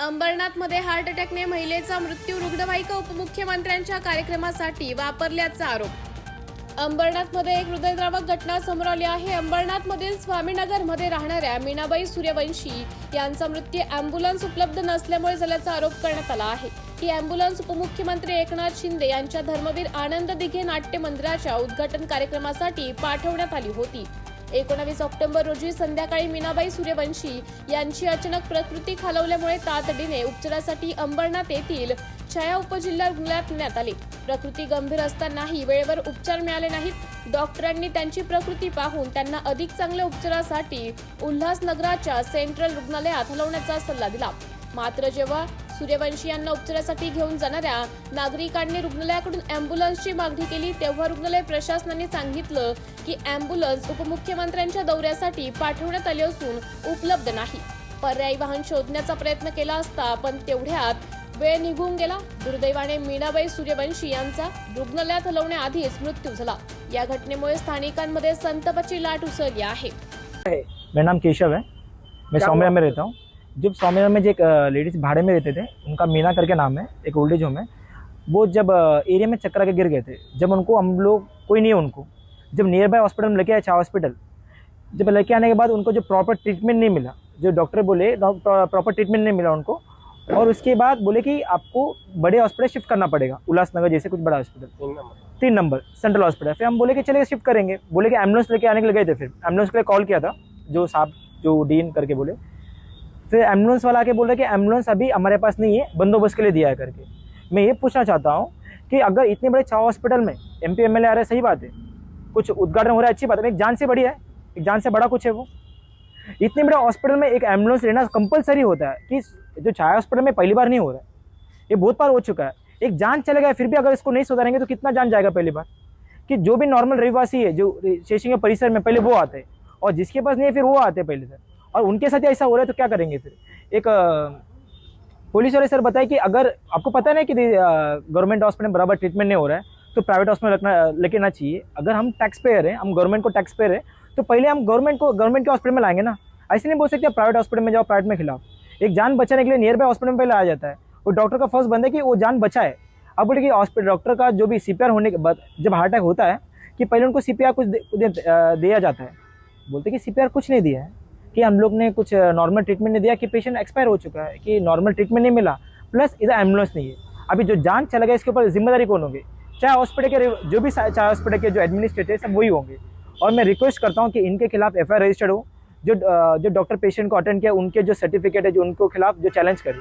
अंबरनाथमध्ये हार्ट अटॅकने महिलेचा मृत्यू रुग्णवाहिका उपमुख्यमंत्र्यांच्या कार्यक्रमासाठी वापरल्याचा आरोप. अंबरनाथमध्ये एक हृदयद्रावक घटना समोर आली आहे. अंबरनाथमधील स्वामीनगरमध्ये राहणाऱ्या मीनाबाई सूर्यवंशी यांचा मृत्यू अँब्युलन्स उपलब्ध नसल्यामुळे झाल्याचा आरोप करण्यात आला आहे. ही अँब्युलन्स उपमुख्यमंत्री एकनाथ शिंदे यांच्या धर्मवीर आनंद दिघे नाट्य मंदिराच्या उद्घाटन कार्यक्रमासाठी पाठवण्यात आली होती. एकोणावीस ऑक्टोबर रोजी संध्याकाळी मीनाबाई सूर्यवंशी यांची अचानक प्रकृती खालवल्यामुळे तातडीने उपचारासाठी अंबरनाथ येथील छाया उपजिल्हा रुग्णालयात नेण्यात आले. प्रकृती गंभीर असतानाही वेळेवर उपचार मिळाले नाहीत. डॉक्टरांनी त्यांची प्रकृती पाहून त्यांना अधिक चांगल्या उपचारासाठी उल्हासनगराच्या सेंट्रल रुग्णालयात हलवण्याचा सल्ला दिला. मात्र जेव्हा सूर्यवंशी यांना उपचारासाठी घेऊन जाणाऱ्या नागरिकांनी रुग्णालयाकडून अँब्युलन्सची मागणी केली. तेव्हा रुग्णालय प्रशासनाने सांगितलं की अँब्युलन्स उपमुख्यमंत्र्यांच्या दौऱ्यासाठी पाठवण्यात आली असून उपलब्ध नाही. पर्यायी वाहन शोधण्याचा प्रयत्न केला असता पण तेवढ्यात वेळ निघून गेला. दुर्दैवाने मीनाबाई सूर्यवंशी यांचा रुग्णालयात हलवण्याआधीच मृत्यू झाला. या घटनेमुळे स्थानिकांमध्ये संतापाची लाट उसळली आहे. मेरा नाम केशव है। मैं सौम्या में रहता हूँ। जब सौम्या में जो एक लेडीज़ भाड़े में रहते थे उनका मीना करके नाम है एक ओल्ड एज होम है वो जब एरिया में चक्कर के गिर गए थे जब उनको हम लोग कोई नहीं है उनको जब नियर बाय हॉस्पिटल में लेके आए छा हॉस्पिटल जब लेके आने के बाद उनको जो प्रॉपर ट्रीटमेंट नहीं मिला जो डॉक्टर बोले प्रॉपर ट्रीटमेंट नहीं मिला उनको और उसके बाद बोले कि आपको बड़े हॉस्पिटल शिफ्ट करना पड़ेगा उल्लासनगर जैसे कुछ बड़ा हॉस्पिटल तीन नंबर। सेंट्रल हॉस्पिटल फिर हम बोले कि चले शिफ्ट करेंगे बोले कि एंबुलेंस लेके आने के लिए गए थे फिर। एंबुलेंस के लिए कॉल किया था जो साहब जो डीन करके बोले फिर एंबुलेंस वाला आके बोल रहे कि एंबुलेंस अभी हमारे पास नहीं है बंदोबस्त के लिए दिया है करके। मैं ये पूछना चाहता हूँ कि अगर इतने बड़े छाव हॉस्पिटल में एम पी एम एल आ रहे हैं, सही बात है। कुछ उद्घाटन हो रहा है अच्छी बात है एक जान से बड़ी है। एक जान से बड़ा कुछ है वो। इतने बड़े हॉस्पिटल में एक एंबुलेंस लेना कंपलसरी होता है कि जो छाया हॉस्पिटल में पहली बार नहीं हो रहा है। ये बहुत बार हो चुका है। एक जान चले गया फिर भी अगर इसको नहीं सुधारेंगे तो कितना जान जाएगा पहली बार? कि जो भी नॉर्मल रविवासी है जो शेषिंग परिसर में पहले वो आते हैं और जिसके पास नहीं है फिर वो आते हैं पहले सर और उनके साथ ऐसा हो रहा है तो क्या करेंगे फिर? एक पुलिस वाले सर बताए कि अगर, आपको पता है ना कि गवर्नमेंट हॉस्पिटल में बराबर ट्रीटमेंट नहीं हो रहा है तो प्राइवेट हॉस्पिटल रखना, लेके ना चाहिए। अगर हम टैक्स पेयर हैं, हम गवर्नमेंट को टैक्स पेयर है तो पहले हम गवर्नमेंट को, गवर्नमेंट के हॉस्पिटल में लाएँगे ना। ऐसे नहीं बोल सकते प्राइवेट हॉस्पिटल में जाओ प्राइवेट में खिलाफ एक जान बचाने के लिए नियर बाय हॉस्पिटल में पहले आ जाता है। वो डॉक्टर का फ़र्स्ट बंद है कि वो जान बचाए। अब बोले कि हॉस्पिटल डॉक्टर का जो भी सीपीआर होने के बाद, जब हार्ट अटैक होता है, कि पहले उनको सीपीआर कुछ दिया जाता है। बोलते कि सीपीआर कुछ नहीं दिया है। कि हम लोग ने कुछ नॉर्मल ट्रीटमेंट नहीं दिया कि पेशेंट एक्सपायर हो चुका है कि नॉर्मल ट्रीटमेंट नहीं मिला प्लस इधर एंबुलेंस नहीं है। अभी जो जान चला गया इसके ऊपर ज़िम्मेदारी कौन होगी? चाहे हॉस्पिटल के जो भी चाहे हॉस्पिटल के जो एडमिनिस्ट्रेटर सब वही होंगे। और मैं रिक्वेस्ट करता हूँ कि इनके खिलाफ एफ़ रजिस्टर्ड हो जो जो डॉक्टर पेशेंट को अटेंड किया उनके जो सर्टिफिकेट है जो उनके खिलाफ जो चैलेंज करे।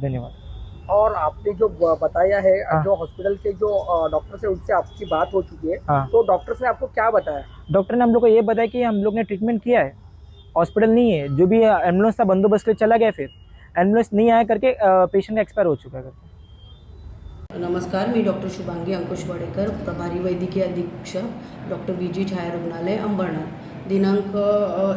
धन्यवाद। और आपने जो बताया है हाँ। जो हॉस्पिटल के जो डॉक्टर से उनसे आपकी बात हो चुकी है हाँ। तो डॉक्टर से आपको क्या बताया? डॉक्टर ने हम लोग को ये बताया कि हम लोग ने ट्रीटमेंट किया है। हॉस्पिटल नहीं है जो भी एम्बुलेंस का बंदोबस्त के चला गया फिर। एम्बुलेंस नहीं आया करके पेशेंट एक्सपायर हो चुका है नमस्कार मी डॉक्टर शुभांगी अंकुश वाडेकर प्रभारी वैद्यकीय अधीक्षक डॉक्टर बी जी छाया रुग्णालय अंबरनाथ। दिनांक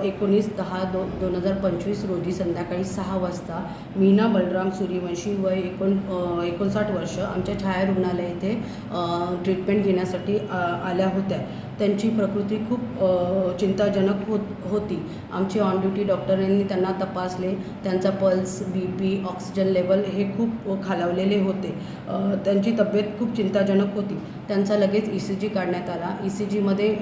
एकोणीस दहा दो दोन हजार पंचवीस रोजी संध्याकाळी सहा वाजता मीना बलराम सूर्यवंशी वय एकोण एकोणसाठ वर्ष आमच्या छाया रुग्णालय येथे ट्रीटमेंट घेण्यासाठी आल्या होत्या. त्यांची प्रकृती खूप चिंताजनक होत होती. आमचे ऑन ड्युटी डॉक्टरांनी त्यांना तपासले. त्यांचा pulse B P oxygen level हे खूप खालावलेले होते. त्यांची तब्येत खूप चिंताजनक होती. त्यांचा लगेच ई सी जी काढण्यात आला. ई सी जीमध्ये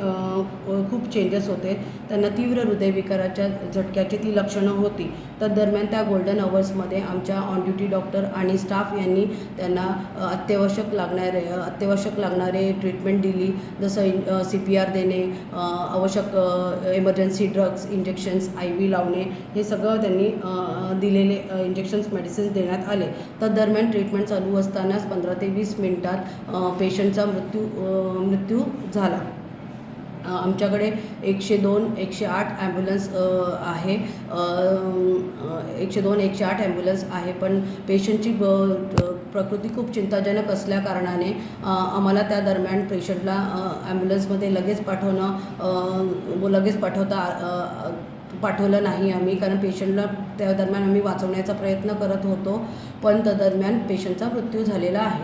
खूप चेंजेस होते. त्यांना तीव्र हृदयविकाराच्या झटक्याची ती लक्षणं होती. तर दरम्यान त्या गोल्डन अवर्समध्ये आमच्या ऑन ड्युटी डॉक्टर आणि स्टाफ यांनी त्यांना अत्यावश्यक लागणारे अत्यावश्यक लागणारे ट्रीटमेंट दिली. जसं सी पी आर देणे आवश्यक emergency drugs injections I V लावणे हे सगळं त्यांनी दिलेले इंजेक्शन्स मेडिसिन्स देण्यात आले. तर दरम्यान ट्रीटमेंट चालू असतानाच पंधरा ते वीस मिनिटात पेशंटचा मृत्यू मृत्यू झाला. आमच्याकडे एकशे दोन एकशे आठ ॲम्ब्युलन्स आहे. एकशे दोन एकशे आठ ॲम्ब्युलन्स आहे. पण पेशंटची ब प्रकृती खूप चिंताजनक असल्या कारणाने आम्हाला त्या दरम्यान पेशंटला ॲम्ब्युलन्समध्ये लगेच पाठवणं लगेच पाठवता पाठवलं नाही आम्ही. कारण पेशंटला त्या दरम्यान आम्ही वाचवण्याचा प्रयत्न करत होतो. पण त्या दरम्यान पेशंटचा मृत्यू झालेला आहे.